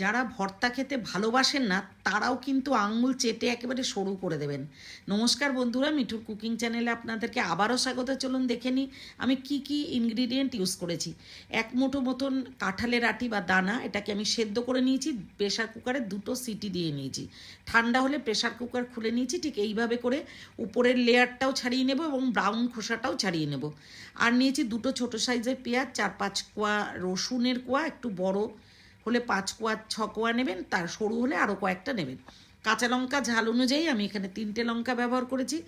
যারা ভর্তা খেতে ভালোবাসেন না, তারাও কিন্তু আঙুল চেটে একেবারে সরু করে দেবেন। নমস্কার বন্ধুরা, মিঠুর কুকিং চ্যানেলে আপনাদেরকে আবারও স্বাগত। চলুন দেখে নিই আমি কি কি ইনগ্রিডিয়েন্ট ইউজ করেছি। এক মুঠো মতন কাঁঠালের আটি বা দানা, এটাকে আমি সেদ্ধ করে নিয়েছি প্রেশার কুকারে দুটো সিটি দিয়ে নিয়েছি। ঠান্ডা হলে প্রেশার কুকার খুলে নিয়েছি, ঠিক এইভাবে করে উপরের লেয়ারটাও ছাড়িয়ে নেব এবং ব্রাউন খোসাটাও ছাড়িয়ে নেব। আর নিয়েছি দুটো ছোট সাইজের পেঁয়াজ, চার পাঁচ কোয়া রসুনের কোয়া, একটু বড় হলে পাঁচ কোয়া, ছ কোয়া নেবেন, তার সরু হলে আরও কয়েকটা নেবেন। কাঁচা লঙ্কা ঝাল অনুযায়ী আমি এখানে তিনটে লঙ্কা ব্যবহার করেছি,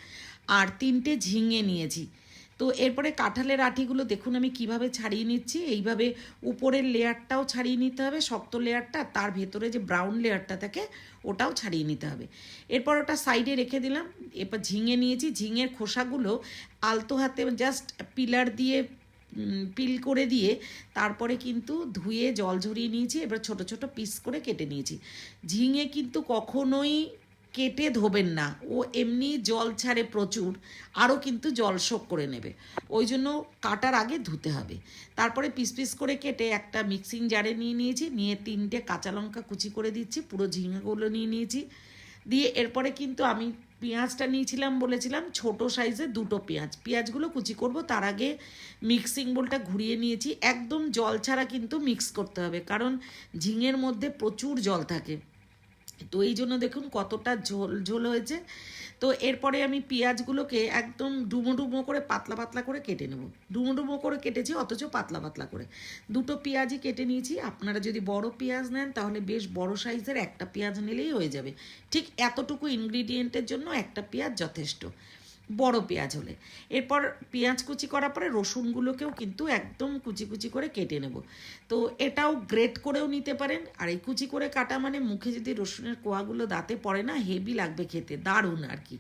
আর তিনটে ঝিঙে নিয়েছি। তো এরপরে কাঁঠালের আঠিগুলো দেখুন আমি কীভাবে ছাড়িয়ে নিচ্ছি। এইভাবে উপরের লেয়ারটাও ছাড়িয়ে নিতে হবে, শক্ত লেয়ারটা তার ভেতরে যে ব্রাউন লেয়ারটা থাকে, ওটাও ছাড়িয়ে নিতে হবে। এরপর ওটা সাইডে রেখে দিলাম, এরপর ঝিঙে নিয়েছি। ঝিঙের খোসাগুলো আলতো হাতে জাস্ট পিলার দিয়ে পিল করে দিয়ে তারপরে কিন্তু ধুয়ে জল ঝরিয়ে নিয়েছি, এবার ছোট ছোট পিস করে কেটে নিয়েছি। ঝিঙে কিন্তু কখনোই কেটে ধোবেন না, ও এমনি জল ছাড়ে প্রচুর, আরও কিন্তু জল শোক করে নেবে। ওই জন্য কাটার আগে ধুতে হবে। তারপরে পিস পিস করে কেটে একটা মিক্সিং জারে নিয়ে নিয়েছি, নিয়ে তিনটে কাঁচা লঙ্কা কুচি করে দিচ্ছি, পুরো ঝিঙেগুলো নিয়ে নিয়েছি। দিয়ে এরপরে কিন্তু আমি পেঁয়াজটা নিয়েছিলাম, বলেছিলাম ছোট সাইজে দুটো পেঁয়াজ। পেঁয়াজগুলো কুচি করব, তার আগে মিক্সিং বোলটা ঘুরিয়ে নিয়েছি। একদম জল ছাড়া কিন্তু মিক্স করতে হবে, কারণ ঝিঙের মধ্যে প্রচুর জল থাকে। তো এই জন্য দেখুন কতটা ঝোল ঝোল হয়েছে। তো এরপরে আমি পেঁয়াজগুলোকে একদম ডুমো ডুমো করে পাতলা পাতলা করে কেটে নেব। ডুমো ডুমো করে কেটেছি, অথচ পাতলা পাতলা করে। দুটো পেঁয়াজই কেটে নিয়েছি। আপনারা যদি বড় পেঁয়াজ নেন, তাহলে বেশ বড় সাইজের একটা পেঁয়াজ নিলেই হয়ে যাবে। ঠিক এতটুকু ইনগ্রিডিয়েন্টের জন্য একটা পেঁয়াজ যথেষ্ট। বড় পেঁয়াজ হলে। এরপর পেঁয়াজ কুচি করার পরে রসুনগুলোকেও কিন্তু একদম কুচি কুচি করে কেটে নেব। তো এটাও গ্রেট করেও নিতে পারেন। আর এই কুচি করে কাটা মানে মুখে যদি রসুনের কোয়াগুলো দাঁতে পড়ে না, হেভি লাগবে খেতে। দারুণ আর কি।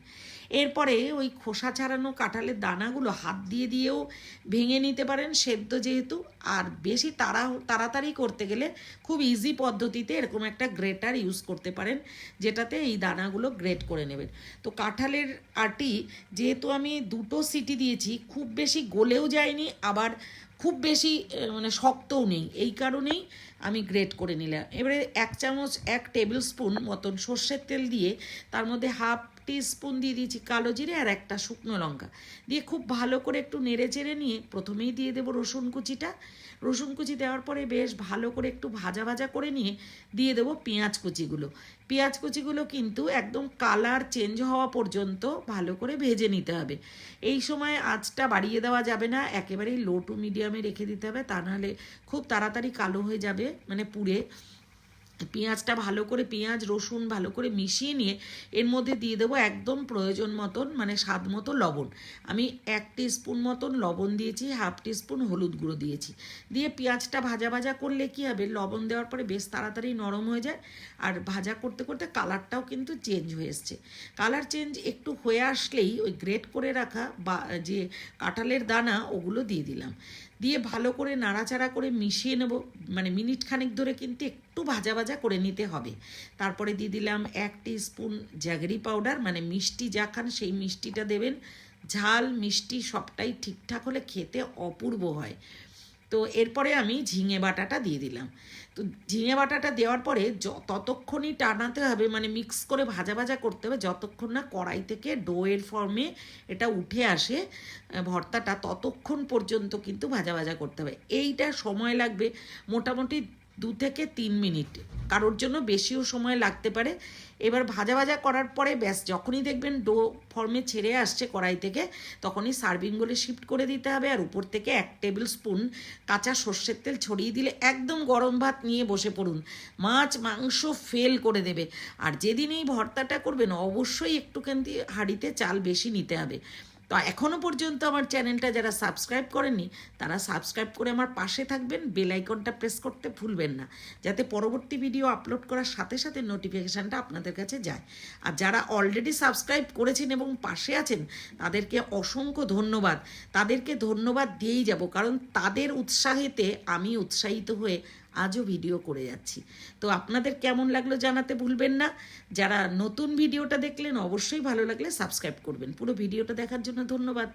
এরপরে ওই খোসা ছাড়ানো কাঁঠালের দানাগুলো হাত দিয়ে দিয়েও ভেঙে নিতে পারেন সেদ্ধ যেহেতু। আর বেশি তাড়া তাড়াতাড়ি করতে গেলে খুব ইজি পদ্ধতিতে এরকম একটা গ্রেটার ইউজ করতে পারেন, যেটাতে এই দানাগুলো গ্রেট করে নেবেন। তো কাঁঠালের আটি যেহেতু আমি দুটো সিটি দিয়েছি, খুব বেশি গলেও যায়নি, আবার খুব বেশি মানে শক্তও নেই। এই কারণেই আমি গ্রেট করে নিলাম। এবারে এক চামচ, এক টেবিল স্পুন মতন সর্ষের তেল দিয়ে তার মধ্যে হাফ স্পুন দিয়ে দিয়েছি কালো জিরে আর একটা শুকনো লঙ্কা। দিয়ে খুব ভালো করে একটু নেড়ে চেড়ে নিয়ে প্রথমেই দিয়ে দেবো রসুন কুচিটা। রসুন কুচি দেওয়ার পরে বেশ ভালো করে একটু ভাজা ভাজা করে নিয়ে দিয়ে দেবো পেঁয়াজ কুচিগুলো। পেঁয়াজ কুচিগুলো কিন্তু একদম কালার চেঞ্জ হওয়া পর্যন্ত ভালো করে ভেজে নিতে হবে। এই সময় আঁচটা বাড়িয়ে দেওয়া যাবে না, একেবারেই লো টু মিডিয়ামে রেখে দিতে হবে, তা নাহলে খুব তাড়াতাড়ি কালো হয়ে যাবে মানে পুড়ে। পেঁয়াজটা ভালো করে, পেঁয়াজ, রসুন ভালো করে মিশিয়ে নিয়ে এর মধ্যে দিয়ে দেবো একদম প্রয়োজন মতন মানে স্বাদ মতো লবণ। আমি এক স্পুন মতন লবণ দিয়েছি, হাফ স্পুন হলুদ গুঁড়ো দিয়েছি। দিয়ে পেঁয়াজটা ভাজা ভাজা করলে কি হবে, লবণ দেওয়ার পরে বেশ তাড়াতাড়ি নরম হয়ে যায় আর ভাজা করতে করতে কালারটাও কিন্তু চেঞ্জ হয়ে এসছে। কালার চেঞ্জ একটু হয়ে আসলেই ওই গ্রেট করে রাখা বা যে কাঁঠালের দানা, ওগুলো দিয়ে দিলাম। দিয়ে ভালো করে নাড়াচাড়া করে মিশিয়ে নেব। মানে মিনিট খানেক ধরে কিন্তু একটু ভাজা ভাজা করে নিতে হবে। তারপরে দিয়ে দিলাম এক স্পুন জ্যাগরি পাউডার। মানে মিষ্টি যা খান সেই মিষ্টিটা দেবেন। ঝাল মিষ্টি সবটাই ঠিকঠাক হলে খেতে অপূর্ব হয়। তো এরপরে আমি ঝিঙে বাটাটা দিয়ে দিলাম। তো ঝিঙে বাটাটা দেওয়ার পরে ততক্ষণই টানাতে হবে মানে মিক্স করে ভাজা ভাজা করতে হবে, যতক্ষণ না কড়াই থেকে ডোয়ের ফর্মে এটা উঠে আসে ভর্তাটা, ততক্ষণ পর্যন্ত কিন্তু ভাজা ভাজা করতে হবে। এইটা সময় লাগবে মোটামুটি দু থেকে তিন মিনিট। কারোর জন্য বেশিও সময় লাগতে পারে। এবার ভাজা ভাজা করার পরে ব্যাস, যখনই দেখবেন ডো ফর্মে ছেড়ে আসছে কড়াই থেকে, তখনই সার্ভিং বলে শিফট করে দিতে হবে আর উপর থেকে এক টেবিল স্পুন কাঁচা সর্ষের তেল ছড়িয়ে দিলে একদম গরম ভাত নিয়ে বসে পড়ুন। মাছ, মাংস ফেল করে দেবে। আর যেদিন এই ভর্তাটা করবেন, অবশ্যই একটুখানি হাঁড়িতে চাল বেশি নিতে হবে। তো এখনও পর্যন্ত আমার চ্যানেলটা যারা সাবস্ক্রাইব করেননি, তারা সাবস্ক্রাইব করে আমার পাশে থাকবেন, বেল আইকনটা প্রেস করতে ভুলবেন না, যাতে পরবর্তী ভিডিও আপলোড করার সাথে সাথে নোটিফিকেশানটা আপনাদের কাছে যায়। আর যারা অলরেডি সাবস্ক্রাইব করেছেন এবং পাশে আছেন, তাদেরকে অসংখ্য ধন্যবাদ। তাদেরকে ধন্যবাদ দিয়েই যাব, কারণ তাদের উৎসাহেতে আমি উৎসাহিত হয়ে আজও ভিডিও করে যাচ্ছি। তো আপনাদের কেমন লাগল জানাতে ভুলবেন না। যারা নতুন ভিডিওটা দেখলেন, অবশ্যই ভালো লাগলে সাবস্ক্রাইব করবেন। পুরো ভিডিওটা দেখার জন্য ধন্যবাদ।